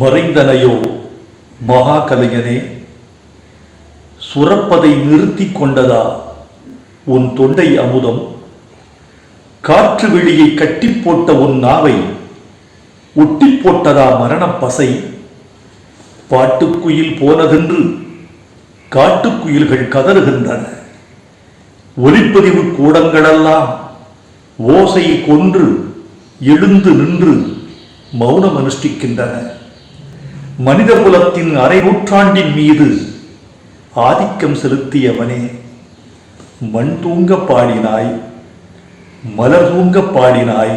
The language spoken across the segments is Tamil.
மறைந்தனையோ மகாகலையனே சுரப்பதை நிறுத்திக் கொண்டதா உன் தொண்டை அமுதம்? காற்று வெளியை கட்டி போட்ட உன் நாவை ஒட்டி போட்டதா மரணப் பசை? பாட்டுக்குயில் போனதென்று காட்டுக்குயில்கள் கதறுகின்றன. ஒலிப்பதிவு கூடங்களெல்லாம் ஓசை கொன்று எழுந்து நின்று மௌனம் அனுஷ்டிக்கின்றன மனித குலத்தின் அரை நூற்றாண்டின் மீது ஆதிக்கம் செலுத்தியவனே. மண் தூங்க பாடினாய் மலர் தூங்க பாடினாய்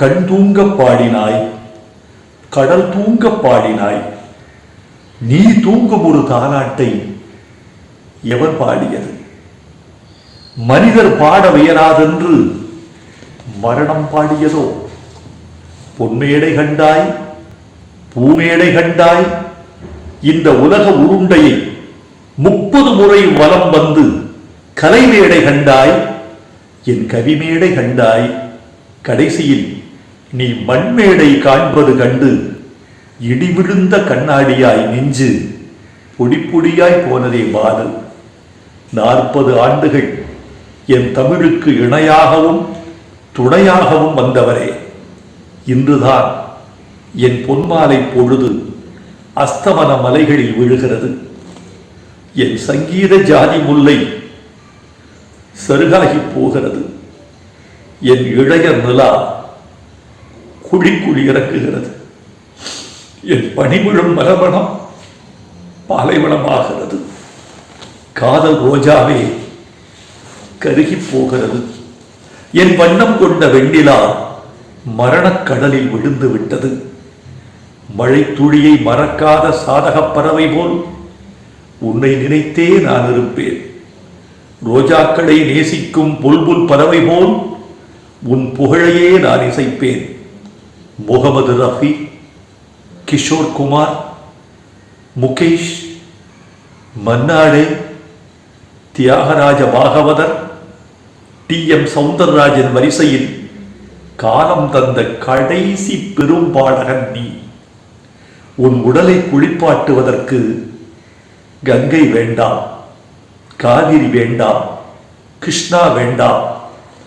கண் தூங்க பாடினாய் கடல் தூங்க பாடினாய். நீ தூங்கும் ஒரு தாலாட்டை எவர் பாடியது? மனிதர் பாட வியலாதென்று மரணம் பாடியதோ? பொன்மேடை கண்டாய் பூமேடை கண்டாய். இந்த உலக உருண்டையை முப்பது முறை வலம் வந்து கலைமேடை கண்டாய். என் கவிமேடை கண்டாய். கடைசியில் நீ மண்மேடை காண்பது கண்டு இடிவிழுந்த கண்ணாடியாய் நெஞ்சு பொடி பொடியாய் போனதே பாலு. நாற்பது ஆண்டுகள் என் தமிழுக்கு இணையாகவும் துணையாகவும் வந்தவரே. இன்றுதான் என் பொன்மாலை பொழுது அஸ்தமன மலைகளில் விழுகிறது. என் சங்கீத ஜாதி முல்லை சருகாகி போகிறது. என் இளைய நிலா குழி குழி இறக்குகிறது என் பனிவிழும் மரபணம் பாலைவனமாகிறது. காதல் ரோஜாவே கருகி போகிறது. என் வண்ணம் கொண்ட வெண்ணிலா மரணக் கடலில் விழுந்து விட்டது. மழைத்துளியை மறக்காத சாதகப் பறவை போல் உன்னை நினைத்தே நான் இருப்பேன். ரோஜாக்களை நேசிக்கும் புல்புல் பறவை போல் உன் புகழையே நான் இசைப்பேன். முகமது ரஃபி கிஷோர் குமார் முகேஷ் மன்னாடே தியாகராஜ பாகவதர் டி எம் சவுந்தரராஜன் வரிசையில் காலம் தந்த கடைசி பெரும்பாடகன் நீ. உன் உடலை குளிப்பாட்டுவதற்கு கங்கை வேண்டாம் காவிரி வேண்டாம் கிருஷ்ணா வேண்டாம்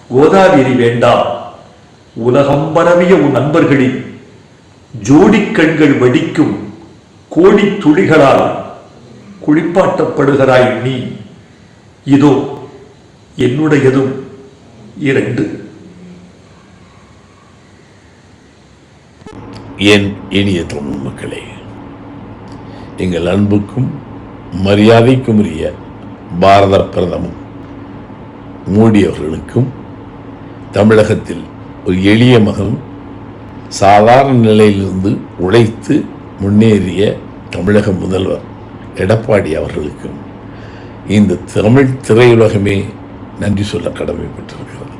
கோதாவரி வேண்டாம் உலகம் பரவிய உன் நண்பர்களின் ஜோடி கண்கள் வடிக்கும் கோடி துளிகளால் குளிப்பாட்டப்படுகிறாய் நீ. இதோ என்னுடையதும் இரண்டு. என் இனிய தமிழ் மக்களே? எங்கள் அன்புக்கும் மரியாதைக்கும் உரிய பாரத பிரதமர் மோடி அவர்களுக்கும் தமிழகத்தில் ஒரு எளிய மகன் சாதாரண நிலையிலிருந்து உழைத்து முன்னேறிய தமிழக முதல்வர் எடப்பாடி அவர்களுக்கும் இந்த தமிழ் திரையுலகமே நன்றி சொல்ல கடமைப்பட்டிருக்கிறது.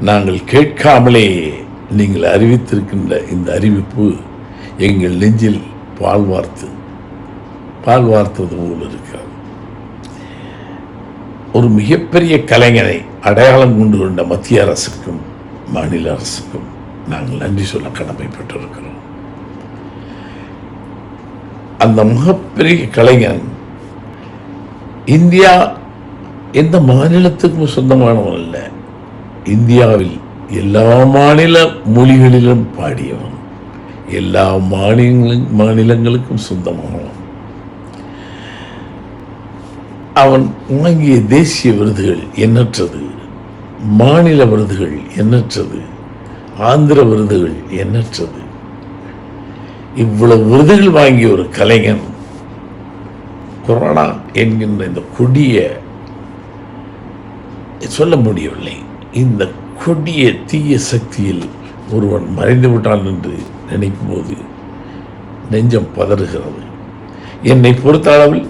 நாங்கள் கேட்காமலே நீங்கள் அறிவித்திருக்கின்ற இந்த அறிவிப்பு எங்கள் நெஞ்சில் பால் வார்த்து பால் வார்த்தது போல் இருக்கிறது. ஒரு மிகப்பெரிய கலைஞனை அடையாளம் கொண்டு கொண்ட மத்திய அரசுக்கும் மாநில அரசுக்கும் நாங்கள் நன்றி சொல்ல கடமைப்பட்டிருக்கிறோம். அந்த மிகப்பெரிய கலைஞன் இந்தியா எந்த மாநிலத்துக்கும் சொந்தமானவன் அல்ல. இந்தியாவில் எல்லா மாநில மொழிகளிலும் பாடியவன். எல்லா மாநில மாநிலங்களுக்கும் சொந்தமானவன். அவன் வாங்கிய தேசிய விருதுகள் எண்ணற்றது மாநில விருதுகள் எண்ணற்றது ஆந்திர விருதுகள் எண்ணற்றது. இவ்வளவு விருதுகள் வாங்கிய ஒரு கலைஞன் கொரோனா என்கின்ற இந்த கொடிய சொல்ல முடியவில்லை. இந்த கொடிய தீய சக்தியில் ஒருவன் மறைந்து விட்டான் என்று நினைக்கும் போது நெஞ்சம் பதறுகிறது. என்னை பொறுத்த அளவில்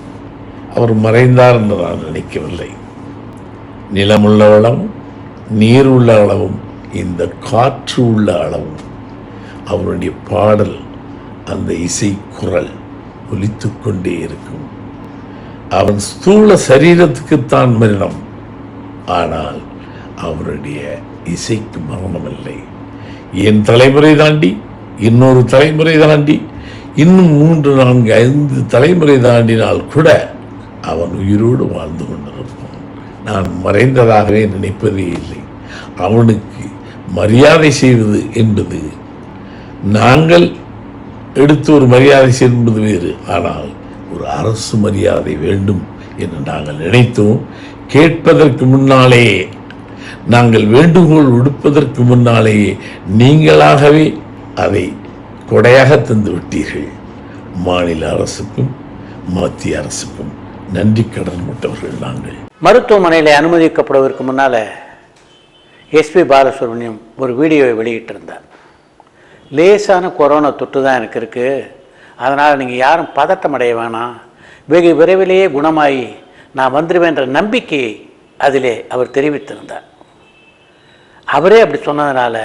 அவர் மறைந்தார் என்று நான் நினைக்கவில்லை. நிலமுள்ள அளவும் நீர் உள்ள அளவும் இந்த காற்று உள்ள அளவும் அவருடைய பாடல் அந்த இசை குரல் ஒலித்து கொண்டே இருக்கும். அவன் ஸ்தூல சரீரத்துக்குத்தான் மரணம். ஆனால் அவருடைய இசைக்கு மரணமில்லை. என் தலைமுறை தாண்டி இன்னொரு தலைமுறை தாண்டி இன்னும் மூன்று நான்கு ஐந்து தலைமுறை தாண்டினால் கூட அவன் உயிரோடு வாழ்ந்து கொண்டிருப்பான். நான் மறைந்ததாகவே நினைப்பதே இல்லை. அவனுக்கு மரியாதை செய்வது என்பது நாங்கள் எடுத்து ஒரு மரியாதை செய்வது வேறு. ஆனால் ஒரு அரசு மரியாதை வேண்டும் என்று நாங்கள் நினைத்தோம். கேட்பதற்கு முன்னாலே நாங்கள் வேண்டுகோள் விடுப்பதற்கு முன்னாலேயே நீங்களாகவே அதை கொடையாக தந்து விட்டீர்கள். மாநில அரசுக்கும் மத்திய அரசுக்கும் நன்றி கடன் விட்டவர்கள் நாங்கள். மருத்துவமனையில் அனுமதிக்கப்படுவதற்கு முன்னால் எஸ்பி பாலசுப்ரமணியம் ஒரு வீடியோவை வெளியிட்டிருந்தார். லேசான கொரோனா தொற்று தான் எனக்கு இருக்குது அதனால் நீங்கள் யாரும் பதட்டம் அடைய வேணாம். வெகு விரைவிலேயே குணமாகி நான் வந்துடுவேன்ற நம்பிக்கையை அதிலே அவர் தெரிவித்திருந்தார். அவரே அப்படி சொன்னதுனால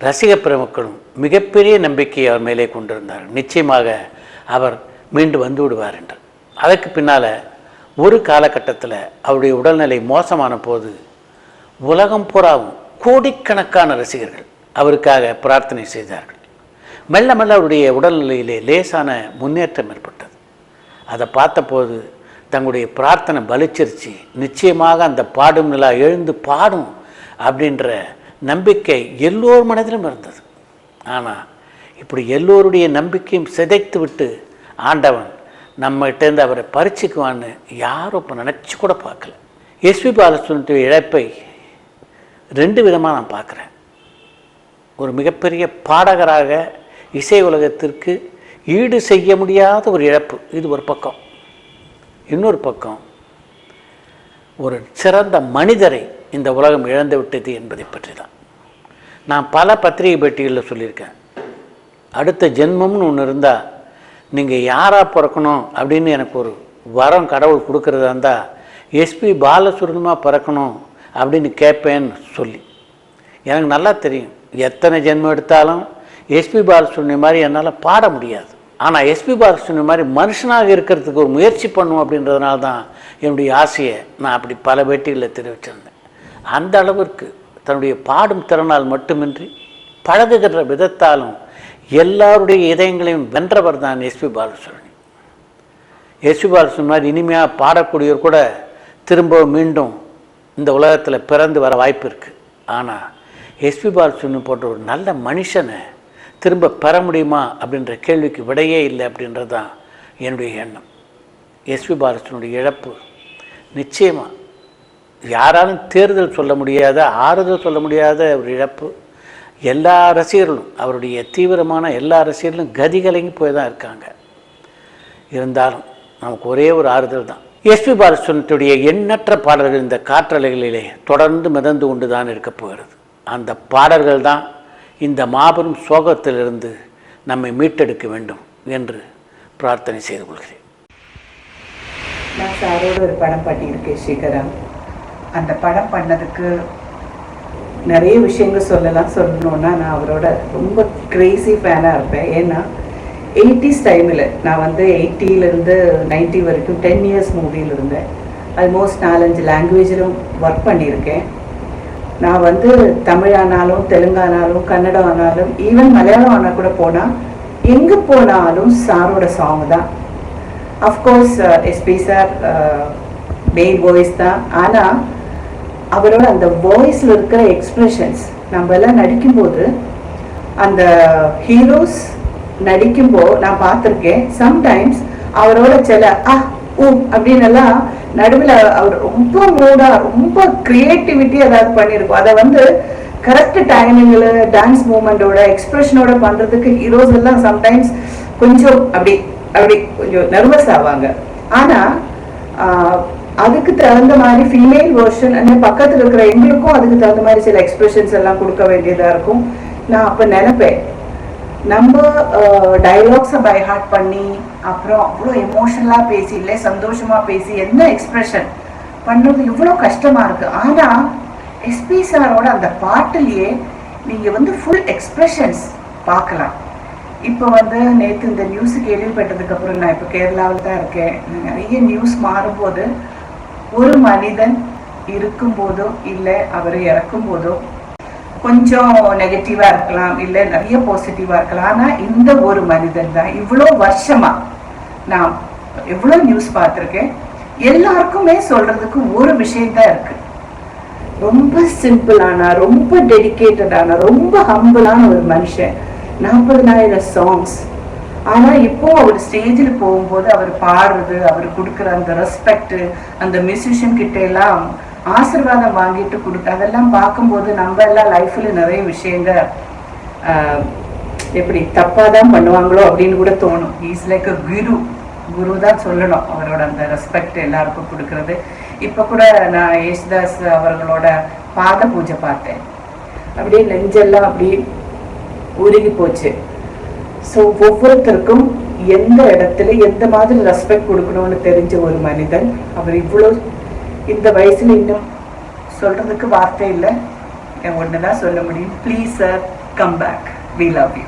ரசிக பெருமக்களும் மிகப்பெரிய நம்பிக்கையை அவர் மேலே கொண்டிருந்தார். நிச்சயமாக அவர் மீண்டு வந்து விடுவார் என்று. அதற்கு பின்னால் ஒரு காலகட்டத்தில் அவருடைய உடல்நிலை மோசமான போது உலகம் பூராவும் கோடிக்கணக்கான ரசிகர்கள் அவருக்காக பிரார்த்தனை செய்தார்கள். மெல்ல மெல்ல அவருடைய உடல்நிலையிலே லேசான முன்னேற்றம் ஏற்பட்டது. அதை பார்த்தபோது தங்களுடைய பிரார்த்தனை பலிச்சிருச்சு. நிச்சயமாக அந்த பாடும் நிலா எழுந்து பாடும் அப்படின்ற நம்பிக்கை எல்லோர் மனதிலும் இருந்தது. ஆனால் இப்படி எல்லோருடைய நம்பிக்கையும் சிதைத்து விட்டு ஆண்டவன் நம்மகிட்டேருந்து அவரை பறிச்சுக்குவான்னு யாரும் இப்போ நினச்சி கூட பார்க்கல. எஸ்பி பாலசுவனுடைய இழப்பை ரெண்டு விதமாக நான் பார்க்குறேன். ஒரு மிகப்பெரிய பாடகராக இசை உலகத்திற்கு ஈடு செய்ய முடியாத ஒரு இழப்பு. இது ஒரு பக்கம். இன்னொரு பக்கம் ஒரு சிறந்த மனிதரை இந்த உலகம் இழந்து விட்டது என்பதை பற்றி தான் நான் பல பத்திரிகை பேட்டிகளில் சொல்லியிருக்கேன். அடுத்த ஜென்மம்னு ஒன்று இருந்தால் நீங்கள் யாராக பிறக்கணும் அப்படின்னு எனக்கு ஒரு வரம் கடவுள் கொடுக்குறதா இருந்தால் எஸ்பி பாலசுரணமாக பிறக்கணும் அப்படின்னு கேட்பேன்னு சொல்லி. எனக்கு நல்லா தெரியும். எத்தனை ஜென்மம் எடுத்தாலும் எஸ்பி பாலசுப்ரமணியம் மாதிரி என்னால் பாட முடியாது. ஆனால் எஸ்பி பாலகிருஷ்ணன் மாதிரி மனுஷனாக இருக்கிறதுக்கு ஒரு முயற்சி பண்ணும் அப்படின்றதுனால தான் என்னுடைய ஆசையை நான் அப்படி பல பேட்டிகளில் தெரிவிச்சிருந்தேன். அந்த அளவிற்கு தன்னுடைய பாடும் திறனால் மட்டுமின்றி பழகுகிற விதத்தாலும் எல்லாருடைய இதயங்களையும் வென்றவர் தான் எஸ்பி பாலசுப்ரமணியம் எஸ்பி பாலசுப்ரமணியம் மாதிரி இனிமையாக பாடக்கூடியவர் கூட திரும்ப மீண்டும் இந்த உலகத்தில் பிறந்து வர வாய்ப்பு இருக்குது ஆனால் எஸ்பி பாலசுப்ரமணியம் போன்ற ஒரு நல்ல மனுஷனை திரும்ப பெற முடியுமா அப்படின்ற கேள்விக்கு விடையே இல்லை அப்படின்றது தான் என்னுடைய எண்ணம். எஸ்பி பாலசனுடைய இழப்பு. நிச்சயமாக யாராலும் தேர்தல் சொல்ல முடியாத ஆறுதல் சொல்ல முடியாத ஒரு இழப்பு. எல்லா ரசிகர்களும் அவருடைய தீவிரமான எல்லா ரசிகர்களும் கதிகலங்கி போய் தான் இருக்காங்க. இருந்தாலும் நமக்கு ஒரே ஒரு ஆறுதல் தான். எஸ்பி பாலசுவனத்துடைய எண்ணற்ற பாடல்கள் இந்த காற்றலைகளிலே தொடர்ந்து மிதந்து கொண்டு தான் இருக்கப் போகிறது. அந்த பாடல்கள் தான் இந்த மாபெரும் சோகத்திலிருந்து நம்மை மீட்டெடுக்க வேண்டும் என்று பிரார்த்தனை செய்து கொள்கிறேன். நான் சாரோட ஒரு படம் பண்ணியிருக்கேன் ஸ்ரீகரம் அந்த படம் பண்ணதுக்கு நிறைய விஷயங்கள் சொல்லலாம் சொல்லணுன்னா நான் அவரோட ரொம்ப கிரேசி ஃபேனாக இருப்பேன். ஏன்னா எயிட்டிஸ் டைமில் நான் வந்து எயிட்டியிலேருந்து நைன்ட்டி வரைக்கும் டென் இயர்ஸ் மூவியில் இருந்தேன். ஆல்மோஸ்ட் நாலஞ்சு லாங்குவேஜிலும் ஒர்க் பண்ணியிருக்கேன். நான் வந்து தமிழானாலும் தெலுங்கானாலும் கன்னடம் ஆனாலும் ஈவன் மலையாளம் ஆனால் கூட போனால் எங்கே போனாலும் சாரோட சாங் தான். Of course SP sir main voice தான். ஆனால் அவரோட அந்த வாய்ஸில் இருக்கிற எக்ஸ்பிரஷன்ஸ் நம்ம எல்லாம் நடிக்கும்போது அந்த ஹீரோஸ் நடிக்கும்போது நான் பார்த்துருக்கேன் சம்டைம்ஸ் அவரோட சில ஆ ஊ அப்படின்னு எல்லாம் நடுவில் அவர் ரொம்ப மூடா ரொம்ப கிரியேட்டிவிட்டி ஏதாவது பண்ணியிருக்கும். அதை வந்து கரெக்ட் டைமிங்கில் டான்ஸ் மூமெண்டோட எக்ஸ்பிரஷனோட பண்ணுறதுக்கு ஹீரோஸ் எல்லாம் சம்டைம்ஸ் கொஞ்சம் அப்படி அப்படி கொஞ்சம் நர்வஸ் ஆவாங்க. ஆனால் அதுக்கு தகுந்த மாதிரி ஃபீமேல் வேர்ஷன் அந்த பக்கத்தில் இருக்கிற எங்களுக்கும் அதுக்கு தகுந்த மாதிரி சில எக்ஸ்பிரஷன்ஸ் எல்லாம் கொடுக்க வேண்டியதாக இருக்கும். நான் அப்போ நினைப்பேன். நம்ம டைலாக்ஸை பை ஹார்ட் பண்ணி அப்புறம் அவ்வளோ எமோஷனலாக பேசி இல்லை சந்தோஷமாக பேசி என்ன எக்ஸ்ப்ரெஷன் பண்ணுறது இவ்வளோ கஷ்டமாக இருக்குது ஆனால் எஸ்பி சாரோட அந்த பாட்டுலேயே நீங்கள் வந்து ஃபுல் எக்ஸ்ப்ரெஷன்ஸ் பார்க்கலாம். இப்போ வந்து நேற்று இந்த நியூஸ் கேள்விப்பட்டதுக்கப்புறம் நான் இப்போ கேரளாவில் தான் இருக்கேன். நிறைய நியூஸ் மாறும்போது ஒரு மனிதன் இருக்கும்போதோ இல்லை அவர் இறக்கும் போதோ கொஞ்சம் நெகட்டிவா இருக்கலாம் இல்ல நிறைய பாசிட்டிவா இருக்கலாம். ஆனா இந்த ஒரு மனிதன் தான். இவ்வளோ வருஷமா நான் எவ்வளோ நியூஸ் பார்த்துருக்கேன். எல்லாருக்குமே சொல்றதுக்கு ஒரு விஷயம் தான் இருக்கு. ரொம்ப சிம்பிளான ரொம்ப டெடிக்கேட்டடான ரொம்ப ஹம்பிளான ஒரு மனுஷன். நாற்பதுனாயிரம் சாங்ஸ் ஆனா இப்போ அவர் ஸ்டேஜில் போகும்போது அவர் பாடுறது அவர் கொடுக்குற அந்த ரெஸ்பெக்ட் அந்த மியூசிஷியன் கிட்ட எல்லாம் ஆசீர்வாதம் வாங்கிட்டு கொடுக்க அதெல்லாம் பார்க்கும்போது நம்ம எல்லாம் லைஃப்ல நிறைய விஷயங்கள் ஆஹ், எப்படி தப்பா தான் பண்ணுவாங்களோ அப்படின்னு கூட தோணும். இஸ் லைக் அ குரு குரு தான் சொல்லணும். அவரோட அந்த ரெஸ்பெக்ட் எல்லாருக்கும் கொடுக்கறது. இப்போ கூட நான் யேசுதாஸ் அவர்களோட பாத பூஜை பார்த்தேன். அப்படியே நெஞ்செல்லாம் அப்படியே உருகி போச்சு. ஸோ ஒவ்வொருத்தருக்கும் எந்த இடத்துல எந்த மாதிரி ரெஸ்பெக்ட் கொடுக்கணும்னு தெரிஞ்ச ஒரு மனிதன் அவர் இவ்வளோ இந்த வயசுல இன்னும் சொல்றதுக்கு வார்த்தை இல்லை. ஒன்று தான் சொல்ல முடியும். Please sir come back we love you